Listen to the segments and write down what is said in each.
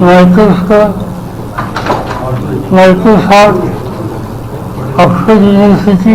Microscope Microsoft Oxford university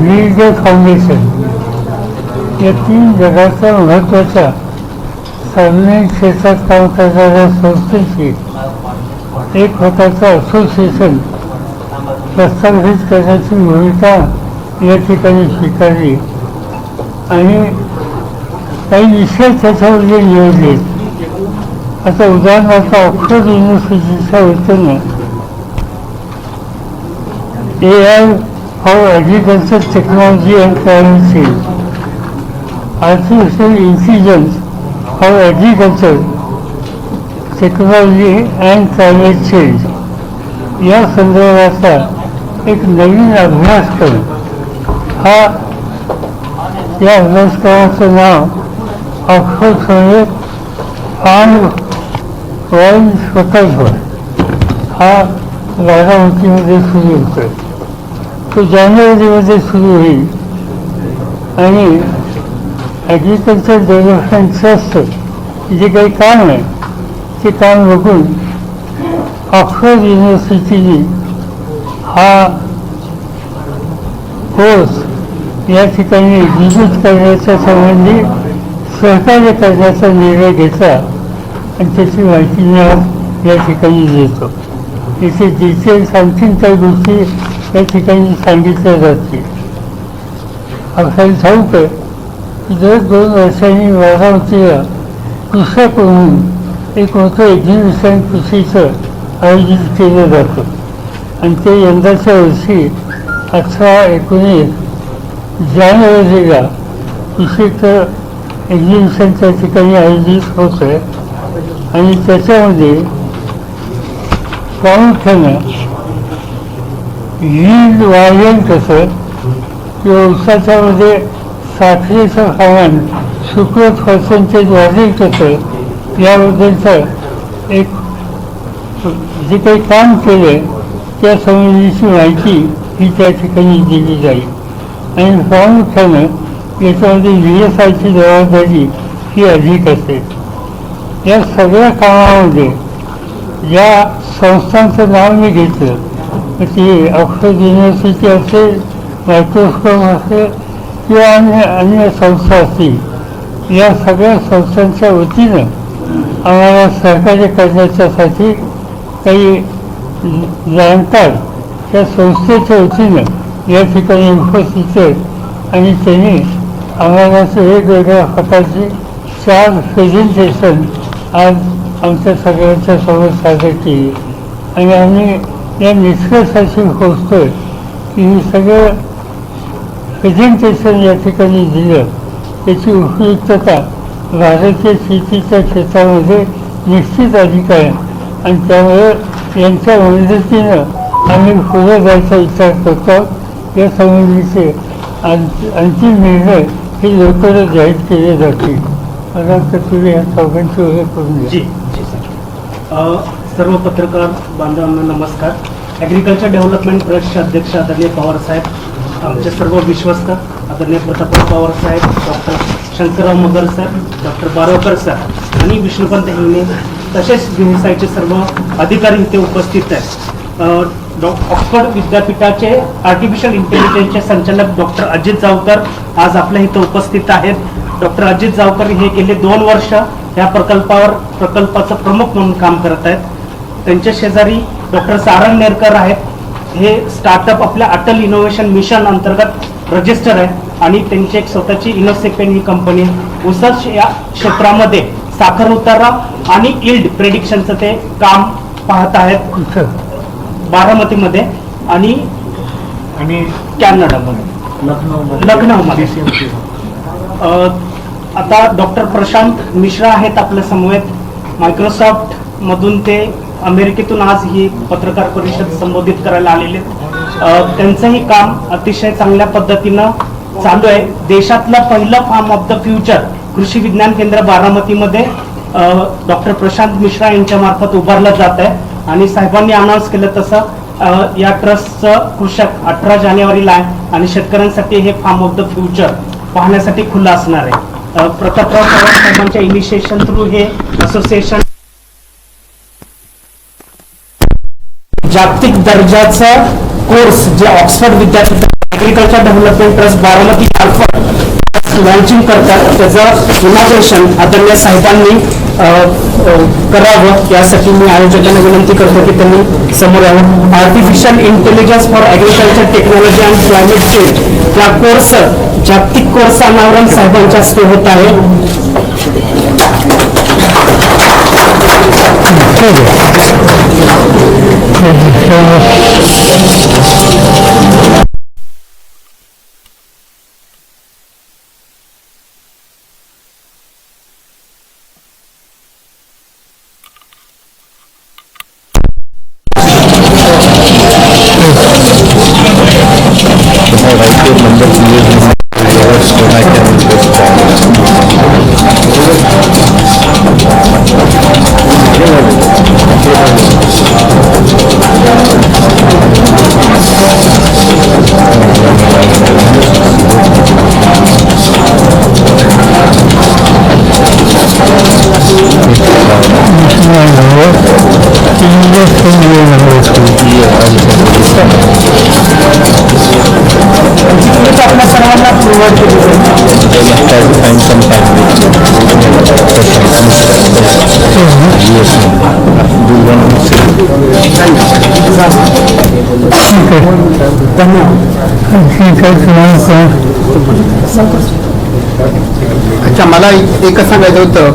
lead foundation या तीन जगाच्या महत्त्वाच्या सार्वजनिक क्षेत्रात काम करणाऱ्या संस्थेशी एक प्रकारचं असोसिएशन प्रस्थापित करण्याची भूमिका या ठिकाणी स्वीकारली आणि काही विषय त्याच्यामध्ये निवडले आता उदाहरणार्थ ऑक्सफर्ड युनिव्हर्सिटीच्या वतीने A I for agriculture technology and currency artificial intelligence for agriculture technology and climate change या संदर्भाचा एक नवीन अभ्यासक्रम हा या अभ्यासक्रमाचं नाव ऑक्सफर्ड संवेद फार्म वाईन स्वतंत्र हा बारामतीमध्ये सुरू होतोय तो जानेवारीमध्ये सुरू होईल आणि ॲग्रिकल्चर डेव्हलपमेंट ट्रस्ट जे काही काम आहे ते काम बघून ऑक्सफर्ड युनिव्हर्सिटीने हा कोर्स या ठिकाणी विजिट करण्याच्या संबंधी सहकार्य करण्याचा निर्णय घेतला आणि त्याची माहिती मी या ठिकाणी देतो इथे डिटेल्स आणखीन काही गोष्टी या ठिकाणी सांगितल्या जातील. आपल्याला ठाऊक आहे की दर दोन वर्षांनी बारामतीला करून एक मोठं एक्झिबिशन कृषीचं आयोजित केलं जातं. आणि ते यंदाच्या वर्षी अठरा एकोणीस जानेवारीला कृषीचं एक्झिबिशन त्या ठिकाणी आयोजित होत आहे आणि त्याच्यामध्ये प्रामुख्यानं यील्ड वाढेल कसं किंवा उसाच्यामध्ये साखरेचं हवामान शुक्र पर्सेंटेज वाढेल कसं याबद्दलचं एक जे काही काम केलं त्या संबंधीची माहिती ही त्या ठिकाणी दिली जाईल. आणि प्रामुख्यानं याच्यामध्ये व्ही एस आयची जबाबदारी ही अधिक असेल या सगळ्या कामामध्ये ज्या संस्थांचं नाव मी घेतलं. ती ऑक्सफर्ड युनिव्हर्सिटी असेल मायक्रोस्कोप असेल किंवा अन्य अन्य संस्था असतील या सगळ्या संस्थांच्या वतीनं आम्हाला सहकार्य करण्याच्यासाठी काही जाणकार त्या संस्थेच्या वतीनं या ठिकाणी उपस्थित आहेत. आणि त्यांनी आम्हाला वेगवेगळ्या प्रकारचे चार प्रेझेंटेशन आज आमच्या सगळ्यांच्या समोर सादर केली आणि आम्ही या निष्कर्षाशी पोचतोय की हे सगळं प्रेझेंटेशन या ठिकाणी दिलं त्याची उपयुक्तता भारतीय शेतीच्या क्षेत्रामध्ये निश्चित अधिक आहे. आणि त्यामुळे यांच्या मदतीनं आम्ही पुढे जायचा विचार करतो. या संबंधीचे अंतिम निर्णय हे लवकरच जाहीर केले जातील. तुम्ही या चौघांची ओळख करून जी जी सर अ, सर्व पत्रकार बांधवांना नमस्कार. ॲग्रिकल्चर डेव्हलपमेंट ट्रस्टचे अध्यक्ष आदरणीय पवार साहेब आमचे सर्व विश्वस्त आदरणीय Prataprao Pawar saheb doctor Shankarrao Magar sir doctor Barwakar sir आणि विष्णुपंत हिंगणे तसेच व्हीएसआयचे सर्व अधिकारी इथे उपस्थित आहेत. अ, डॉ ऑक्सफर्ड विद्यापीठाचे आर्टिफिशियल इंटेलिजन्सचे संचालक डॉक्टर अजित जावकर आज आपल्या इथं उपस्थित आहेत. डॉक्टर अजित जावकर हे गेले दोन वर्ष या प्रकल्पावर प्रकल्पाचं प्रमुख म्हणून काम करत आहेत. त्यांच्या शेजारी डॉक्टर सारंग नेरकर आहेत. हे स्टार्टअप आपल्या अटल इनोव्हेशन मिशन अंतर्गत रजिस्टर आहे आणि त्यांची एक स्वतःची इनोसेपेन ही कंपनी उसाच या क्षेत्रामध्ये साखर उतारा आणि इल्ड प्रेडिक्शनचं ते काम पाहत आहेत. बारामतीमध्ये आणि आणि कॅनडामध्ये. लखनौमध्ये. लखनौमध्ये. आता डॉक्टर प्रशांत मिश्रा आहेत आपल्या समवेत. मायक्रोसॉफ्ट मधून ते अमेरिकेतून आज ही पत्रकार परिषद संबोधित करायला आलेले आहेत. त्यांचंही काम अतिशय चांगल्या पद्धतीनं चालू आहे. देशातलं पहिलं फार्म ऑफ द फ्युचर कृषी विज्ञान केंद्र बारामतीमध्ये डॉक्टर प्रशांत मिश्रा यांच्या मार्फत उभारलं जात आहे. आणि साहेबांनी अनाऊन्स केलं तसं या ट्रस्टचं कृषक अठरा जानेवारीला आहे. आणि शेतकऱ्यांसाठी हे फार्म ऑफ द फ्युचर पाहण्यासाठी खुलं असणार आहे. प्रतापराव पवार साहेबांच्या इनिशिएशन थ्रू हे असोसिएशन जागतिक दर्जाचा कोर्स जे ऑक्सफर्ड विद्यापीठ ऍग्रिकल्चर डेव्हलपमेंट ट्रस्ट बारामती मार्फत लॉन्चिंग करतात त्याचं इनॉग्रेशन आदरणीय साहेबांनी करावं. यासाठी मी आयोजकांना विनंती करतो की त्यांनी समोर यावं. Artificial intelligence for agriculture technology and climate change या कोर्स जागतिक कोर्स अनावरण साहेबांच्या हस्ते होत आहे. write अच्छा मला एक- एकच सांगायचं होतं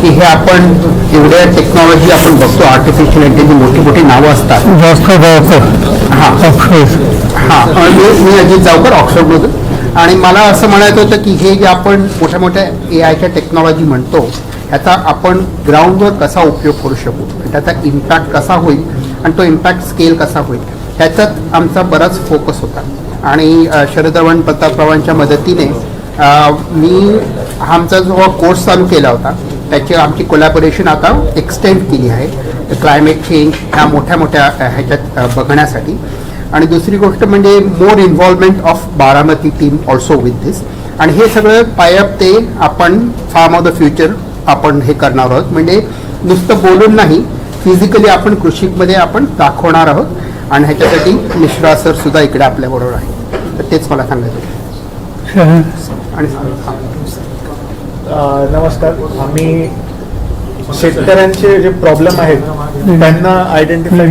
की हे आपण एवढ्या टेक्नॉलॉजी आपण बघतो आर्टिफिशियल इंटेलिजन्स मोठी मोठी नावं असतात. जास्त हां. हां. मी मी अजित जावकर ऑक्सफर्डमधून. आणि मला असं म्हणायचं होतं की हे जे आपण मोठ्या मोठ्या ए आयच्या टेक्नॉलॉजी म्हणतो ह्याचा आपण ग्राउंडवर कसा उपयोग करू शकू? त्याचा इम्पॅक्ट कसा होईल? आणि तो इम्पॅक्ट स्केल कसा होईल? ह्याच्यात आमचा बराच फोकस होता. आणि शरदरवण प्रतापरावांच्या मदतीने मी हा आमचा जो कोर्स चालू केला होता त्याची आमची कोलॅबोरेशन आता एक्सटेंड केली आहे. क्लायमेट चेंज ह्या मोठ्या मोठ्या ह्याच्यात बघण्यासाठी. आणि दुसरी गोष्ट म्हणजे more involvement of Baramati team also with this आणि हे सगळं पायअप ते आपण फार्म ऑफ द फ्युचर आपण हे करणार आहोत. म्हणजे नुसतं बोलून नाही फिजिकली आपण कृषीमध्ये आपण दाखवणार आहोत. आणि ह्याच्यासाठी मिश्रा सर सुद्धा इकडे आपल्याबरोबर आहे तर तेच मला सांगायचं होतं. आणि नमस्कार. आम्ही शेतकऱ्यांचे जे प्रॉब्लेम आहेत त्यांना आयडेंटिफाय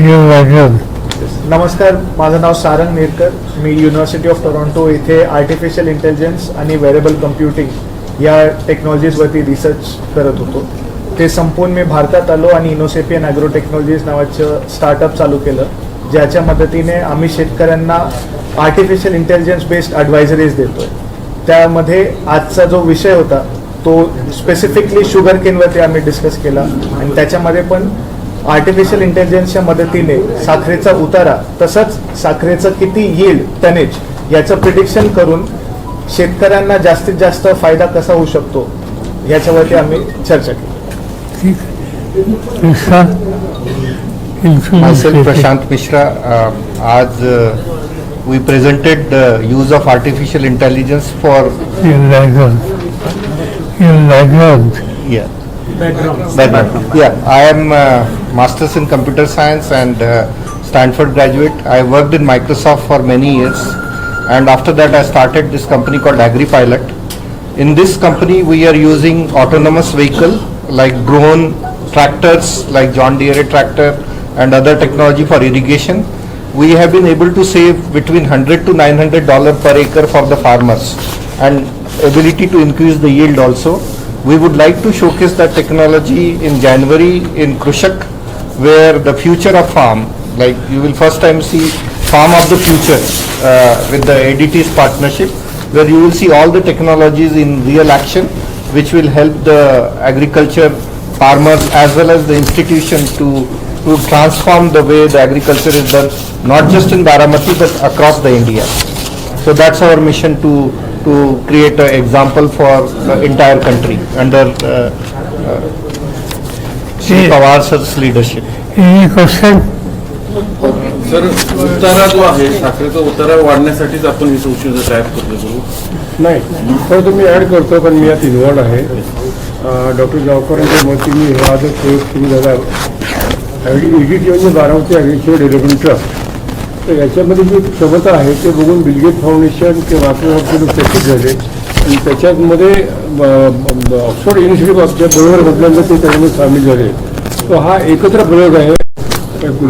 नमस्कार. माझं नाव सारंग नेरकर. मी युनिव्हर्सिटी ऑफ टोरंटो इथे आर्टिफिशियल इंटेलिजन्स आणि वेरेबल कम्प्युटिंग या टेक्नॉलॉजीजवरती रिसर्च करत होतो. ते संपून मी भारतात आलो आणि इनोसेपियन ॲग्रो टेक्नॉलॉजीज नावाचं स्टार्टअप चालू केलं. ज्याच्या मदतीने आम्ही शेतकऱ्यांना आर्टिफिशियल इंटेलिजन्स बेस्ड ॲडवायझरीज देतोय. त्यामध्ये आजचा जो विषय होता तो स्पेसिफिकली शुगर केनवरती आम्ही डिस्कस केला. आणि त्याच्यामध्ये पण आर्टिफिशियल इंटेलिजन्सच्या मदतीने साखरेचा उतारा तसंच साखरेचं किती येईल टनेज याचं प्रिडिक्शन करून शेतकऱ्यांना जास्तीत जास्त फायदा कसा होऊ शकतो याच्यावरती आम्ही चर्चा केली. Myself Prashant Mishra, uh, आज uh, we presented the use of artificial intelligence for, yeah. Background. Yeah, I am uh, Masters in Computer Science and uh, Stanford graduate. I worked in Microsoft for many years and after that I started this company called AgriPilot. In this company, we are using autonomous vehicle like drone, tractors like John Deere tractor and other technology for irrigation. We have been able to save between 100 to 900 dollar per acre for the farmers and ability to increase the yield also. We would like to showcase that technology in January in Krushak where the future of farm, like you will first time see farm of the future uh, with the ADT's partnership where you will see all the technologies in real action which will help the agriculture farmers as well as the institution to to transform the way the agriculture is done not just in Baramati but across the India. So that's our mission to to create an example for the entire country under uh, uh, Shri Pawar sir's leadership. Any question? Sir उतारा जो आहे साखरेचा उतारा वाढण्यासाठीच आपण ही औषधं तयार करतो करू नाही तर मी ॲड करतो पण मी यात इन्वॉल्ड आहे डॉक्टर जावकरांच्या मतीने हा जो प्रयोग सुरू झाला ईडीटी म्हणजे बारामती ॲग्रिकल्चर डेव्हलपमेंट ट्रस्ट तर याच्यामध्ये जी क्षमता आहे ते बघून बिलगेट फाउंडेशन किंवा मायक्रोसॉफ्ट प्रसिद्ध झाले. आणि त्याच्यामध्ये ऑक्सफर्ड युनिव्हर्सिटी ऑफच्या बरोबर ते त्याच्यामध्ये सामील झाले. तो हा एकत्र प्रयोग आहे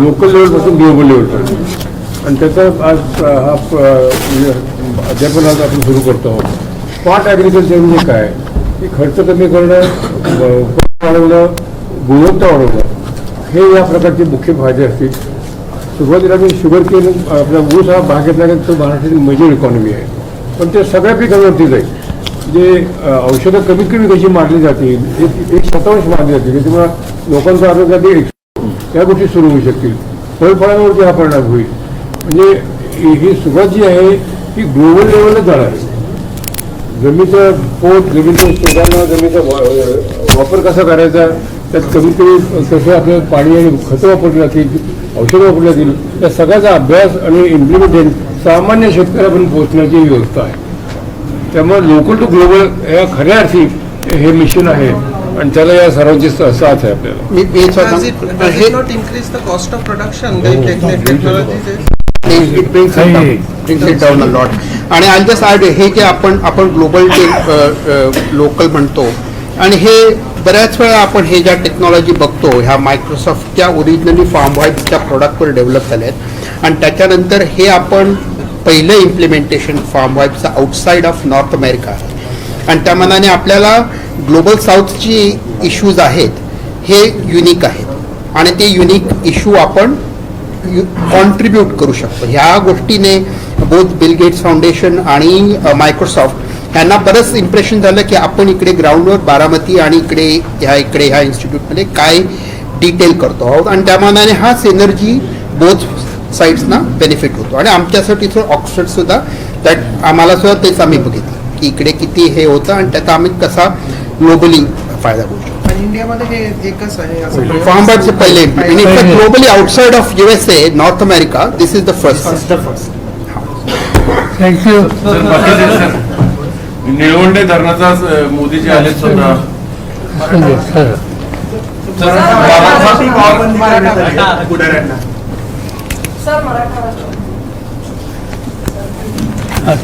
लोकल लेवलपासून ग्लोबल लेवलपर्यंत आणि त्याचा आज हा प- अध्यापन आज आपण सुरू करतो आहोत. स्मार्ट ॲग्रिकल्चर म्हणजे काय? की खर्च कमी करणं वाढवणं गुणवत्ता वाढवणं. हे या प्रकारचे मुख्य फायदे असतील. सुरुवातीला मी शुगर केन आपला ऊस हा भागातला तो महाराष्ट्रातील मेजर इकॉनॉमी आहे. पण ते सगळ्या पिकांवरती जाईल जे औषधं कमीत कमी कशी मारली जातील एक एक शतांश मारली जातील त्याच्यामुळे लोकांचा आरोग्यात एक त्या गोष्टी सुरू होऊ शकतील. फळफळांवरती हा परिणाम होईल. म्हणजे ही सुरुवात जी आहे ती ग्लोबल लेवलला जाणार आहे. जमिनीचं पोट जमिनीच्या सुधारणा जमिनीचा वा- वापर कसा करायचा त्यात कमीत कमी कसं आपलं पाणी आणि खतं वापरली जातील औषधं वापरली जातील त्या सगळ्याचा अभ्यास आणि इम्प्लिमेंटेशन सामान्य शेतकऱ्यापर्यंत पोहोचण्याची ही व्यवस्था आहे. त्यामुळे लोकल टू ग्लोबल या खऱ्या अर्थी हे मिशन आहे आणि त्याला या सर्वांची साथ आहे आपल्याला. हे. आणि आय जस्ट ॲड हे जे आपण आपण ग्लोबल लोकल म्हणतो आणि हे बऱ्याच वेळा आपण हे ज्या टेक्नॉलॉजी बघतो ह्या मायक्रोसॉफ्टच्या ओरिजिनली फार्म व्हाईटच्या प्रोडक्टवर डेव्हलप झाल्या आहेत आणि त्याच्यानंतर हे आपण पहिलं इम्प्लिमेंटेशन फार्म व्हाईटचं आउटसाईड ऑफ नॉर्थ अमेरिका आहे आणि त्या मनाने आपल्याला ग्लोबल साऊथची इश्यूज आहेत हे युनिक आहेत. आणि ते युनिक इश्यू आपण कॉन्ट्रीब्यूट करू शकतो. ह्या गोष्टीने बोथ बिल गेट्स फाउंडेशन आणि मायक्रोसॉफ्ट यांना बरंच इम्प्रेशन झालं की आपण इकडे ग्राउंडवर बारामती आणि इकडे ह्या इकडे ह्या इन्स्टिट्यूटमध्ये काय डिटेल करतो आहोत. आणि त्या मानाने हाच एनर्जी बोथ साईड्सना बेनिफिट होतो. आणि आमच्यासाठी थोडं ऑक्सफर्ड सुद्धा त्यात आम्हाला सुद्धा तेच आम्ही बघितलं की इकडे किती हे होतं आणि त्याचा आम्ही कसा ग्लोबली फायदा होऊ शकतो. आणि इंडियामध्ये हे एकच आहे असं प्रयोग. फार्मबर्डचे पहिले in fact globally outside of USA North America this is the first. Thank you sir बाकीचे सर निळवंडे धरणाचा मोदीजी आले स्वतः. सर मराठा